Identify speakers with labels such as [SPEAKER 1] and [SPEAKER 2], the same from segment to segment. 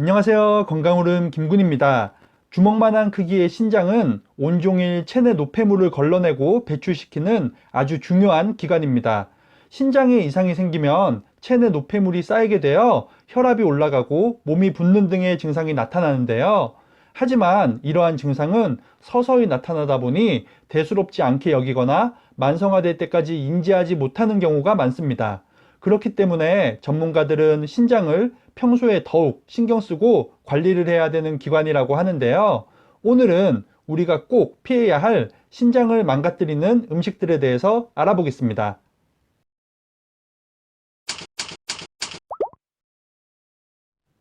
[SPEAKER 1] 안녕하세요. 건강오름 김군입니다. 주먹만한 크기의 신장은 온종일 체내 노폐물을 걸러내고 배출시키는 아주 중요한 기관입니다. 신장에 이상이 생기면 체내 노폐물이 쌓이게 되어 혈압이 올라가고 몸이 붓는 등의 증상이 나타나는데요. 하지만 이러한 증상은 서서히 나타나다 보니 대수롭지 않게 여기거나 만성화될 때까지 인지하지 못하는 경우가 많습니다. 그렇기 때문에 전문가들은 신장을 평소에 더욱 신경 쓰고 관리를 해야 되는 기관이라고 하는데요. 오늘은 우리가 꼭 피해야 할 신장을 망가뜨리는 음식들에 대해서 알아보겠습니다.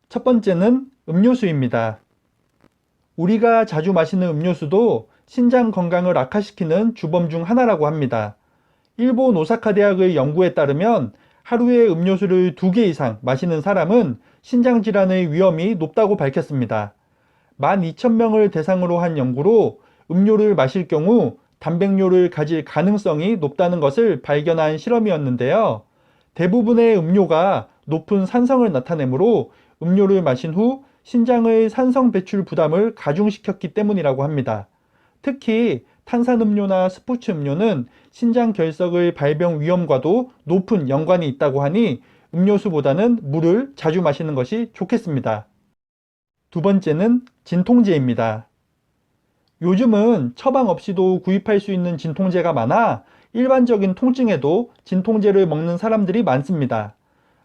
[SPEAKER 1] 첫 번째는 음료수입니다. 우리가 자주 마시는 음료수도 신장 건강을 악화시키는 주범 중 하나라고 합니다. 일본 오사카 대학의 연구에 따르면 하루에 음료수를 두개 이상 마시는 사람은 신장 질환의 위험이 높다고 밝혔습니다. 12,000명을 대상으로 한 연구로 음료를 마실 경우 단백뇨를 가질 가능성이 높다는 것을 발견한 실험이었는데요. 대부분의 음료가 높은 산성을 나타내므로 음료를 마신 후 신장의 산성 배출 부담을 가중시켰기 때문이라고 합니다. 특히 탄산음료나 스포츠 음료는 신장 결석의 발병 위험과도 높은 연관이 있다고 하니 음료수보다는 물을 자주 마시는 것이 좋겠습니다. 두 번째는 진통제입니다. 요즘은 처방 없이도 구입할 수 있는 진통제가 많아 일반적인 통증에도 진통제를 먹는 사람들이 많습니다.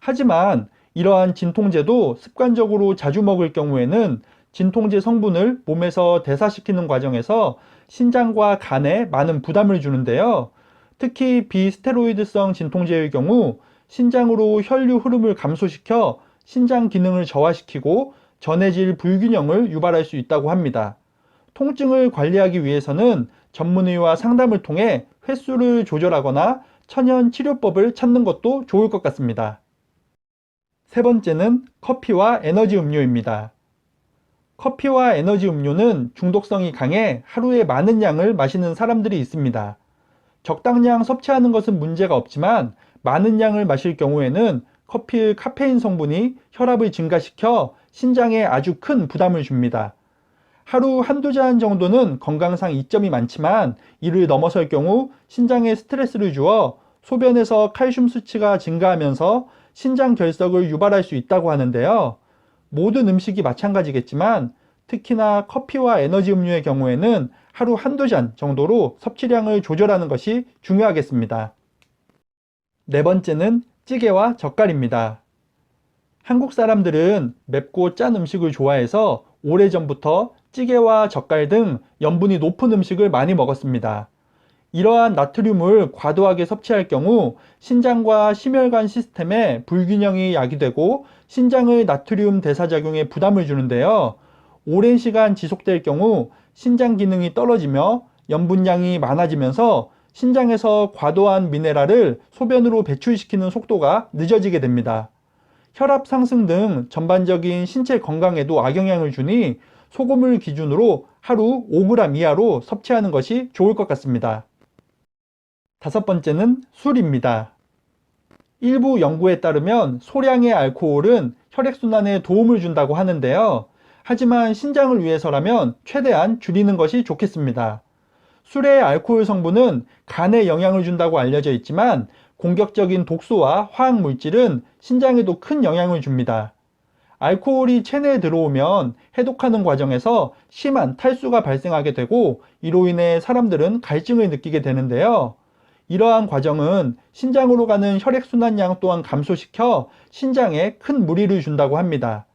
[SPEAKER 1] 하지만 이러한 진통제도 습관적으로 자주 먹을 경우에는 진통제 성분을 몸에서 대사시키는 과정에서 신장과 간에 많은 부담을 주는데요. 특히 비스테로이드성 진통제의 경우 신장으로 혈류 흐름을 감소시켜 신장 기능을 저하시키고 전해질 불균형을 유발할 수 있다고 합니다. 통증을 관리하기 위해서는 전문의와 상담을 통해 횟수를 조절하거나 천연 치료법을 찾는 것도 좋을 것 같습니다. 세 번째는 커피와 에너지 음료입니다. 커피와 에너지 음료는 중독성이 강해 하루에 많은 양을 마시는 사람들이 있습니다. 적당량 섭취하는 것은 문제가 없지만 많은 양을 마실 경우에는 커피의 카페인 성분이 혈압을 증가시켜 신장에 아주 큰 부담을 줍니다. 하루 한두 잔 정도는 건강상 이점이 많지만 이를 넘어설 경우 신장에 스트레스를 주어 소변에서 칼슘 수치가 증가하면서 신장 결석을 유발할 수 있다고 하는데요. 모든 음식이 마찬가지겠지만 특히나 커피와 에너지 음료의 경우에는 하루 한두 잔 정도로 섭취량을 조절하는 것이 중요하겠습니다. 네 번째는 찌개와 젓갈입니다. 한국 사람들은 맵고 짠 음식을 좋아해서 오래전부터 찌개와 젓갈 등 염분이 높은 음식을 많이 먹었습니다. 이러한 나트륨을 과도하게 섭취할 경우 신장과 심혈관 시스템에 불균형이 야기되고 신장의 나트륨 대사작용에 부담을 주는데요. 오랜 시간 지속될 경우 신장 기능이 떨어지며 염분량이 많아지면서 신장에서 과도한 미네랄을 소변으로 배출시키는 속도가 늦어지게 됩니다. 혈압 상승 등 전반적인 신체 건강에도 악영향을 주니 소금을 기준으로 하루 5g 이하로 섭취하는 것이 좋을 것 같습니다. 다섯 번째는 술입니다. 일부 연구에 따르면 소량의 알코올은 혈액순환에 도움을 준다고 하는데요. 하지만 신장을 위해서라면 최대한 줄이는 것이 좋겠습니다. 술의 알코올 성분은 간에 영향을 준다고 알려져 있지만 공격적인 독소와 화학 물질은 신장에도 큰 영향을 줍니다. 알코올이 체내에 들어오면 해독하는 과정에서 심한 탈수가 발생하게 되고 이로 인해 사람들은 갈증을 느끼게 되는데요. 이러한 과정은 신장으로 가는 혈액순환량 또한 감소시켜 신장에 큰 무리를 준다고 합니다.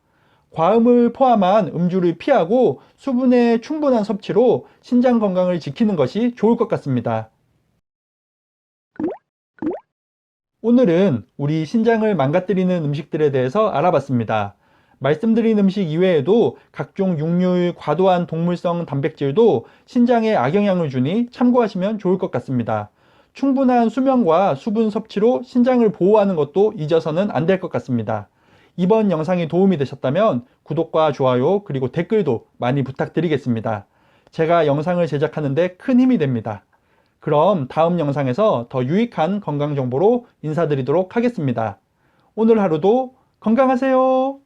[SPEAKER 1] 과음을 포함한 음주를 피하고 수분의 충분한 섭취로 신장 건강을 지키는 것이 좋을 것 같습니다. 오늘은 우리 신장을 망가뜨리는 음식들에 대해서 알아봤습니다. 말씀드린 음식 이외에도 각종 육류의 과도한 동물성 단백질도 신장에 악영향을 주니 참고하시면 좋을 것 같습니다. 충분한 수면과 수분 섭취로 신장을 보호하는 것도 잊어서는 안 될 것 같습니다. 이번 영상이 도움이 되셨다면 구독과 좋아요 그리고 댓글도 많이 부탁드리겠습니다. 제가 영상을 제작하는데 큰 힘이 됩니다. 그럼 다음 영상에서 더 유익한 건강 정보로 인사드리도록 하겠습니다. 오늘 하루도 건강하세요.